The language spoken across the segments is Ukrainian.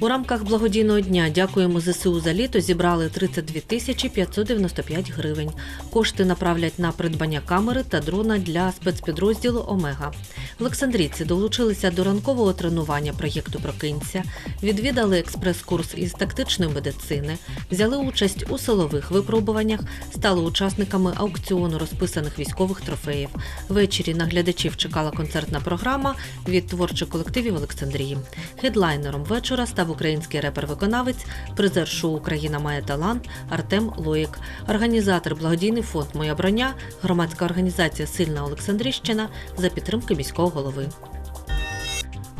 У рамках благодійного дня дякуємо ЗСУ за літо зібрали 32 тисячі 595 гривень. Кошти направлять на придбання камери та дрона для спецпідрозділу Омега. Олександрійці долучилися до ранкового тренування проєкту Прокинься, відвідали експрес-курс із тактичної медицини, взяли участь у силових випробуваннях, стали учасниками аукціону розписаних військових трофеїв. Ввечері на глядачів чекала концертна програма від творчих колективів Олександрії. Хедлайнером вечора став український репер-виконавець, призер шоу Україна має талант Артем Лоїк, організатор благодійний фонд Моя броня, громадська організація Сильна Олександрівщина за підтримки міського голови.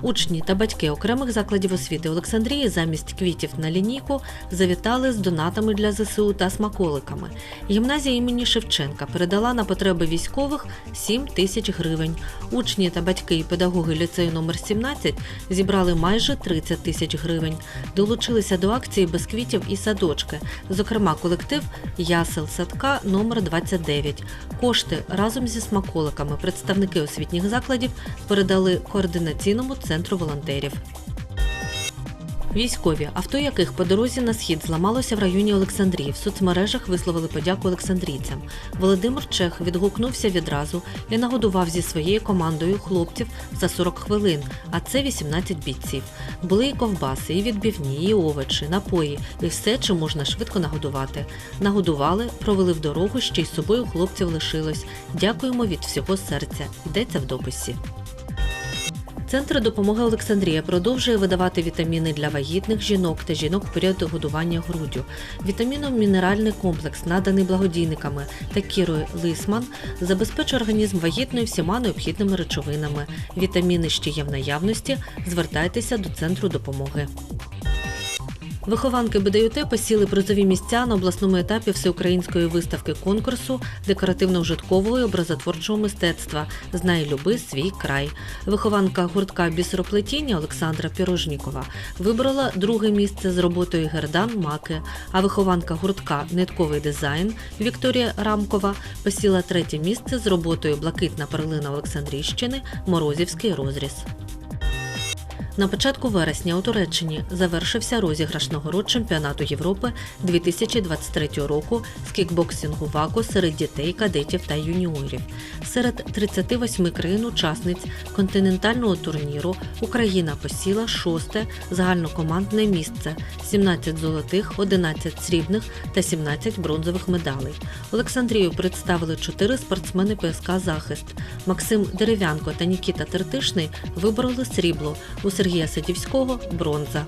Учні та батьки окремих закладів освіти Олександрії замість квітів на лінійку завітали з донатами для ЗСУ та смаколиками. Гімназія імені Шевченка передала на потреби військових 7 тисяч гривень. Учні та батьки і педагоги ліцею номер 17 зібрали майже 30 тисяч гривень. Долучилися до акції без квітів і садочки, зокрема колектив Ясел садка номер 29. Кошти разом зі смаколиками представники освітніх закладів передали координаційному центру волонтерів. Військові, авто яких по дорозі на схід зламалося в районі Олександрії, в соцмережах висловили подяку олександрійцям. Володимир Чех відгукнувся відразу і нагодував зі своєю командою хлопців за 40 хвилин, а це 18 бійців. Були і ковбаси, і відбівні, і овочі, напої, і все, чим можна швидко нагодувати. Нагодували, провели в дорогу, ще й з собою хлопців лишилось. Дякуємо від всього серця. Йдеться в дописі. Центр допомоги Олександрія продовжує видавати вітаміни для вагітних жінок та жінок в період годування груддю. Вітаміно-мінеральний комплекс, наданий благодійниками та Кірою Лисман, забезпечує організм вагітною всіма необхідними речовинами. Вітаміни ще є в наявності. Звертайтеся до центру допомоги. Вихованки БДЮТ посіли призові місця на обласному етапі всеукраїнської виставки конкурсу декоративно-ужиткового і образотворчого мистецтва Знай люби свій край. Вихованка гуртка бісероплетіння Олександра Пірожнікова вибрала друге місце з роботою Гердан Маки, а вихованка гуртка Нитковий дизайн Вікторія Рамкова посіла третє місце з роботою Блакитна перлина Олександрійщини Морозівський розріз. На початку вересня у Туреччині завершився розіграш нагород чемпіонату Європи 2023 року з кікбоксингу ВАКО серед дітей, кадетів та юніорів. Серед 38 країн-учасниць континентального турніру Україна посіла шосте загальнокомандне місце: 17 золотих, 11 срібних та 17 бронзових медалей. Олександрію представили чотири спортсмени ПСК Захист. Максим Дерев'янко та Нікіта Тертишний вибороли срібло. У Сергія Садівського бронза.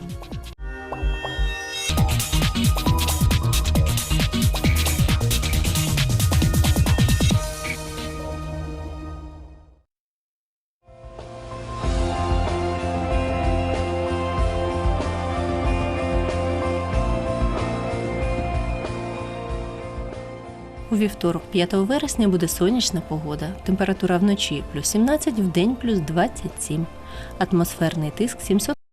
У вівторок, 5 вересня, буде сонячна погода. Температура вночі плюс 17, в день плюс 27. Атмосферний тиск 700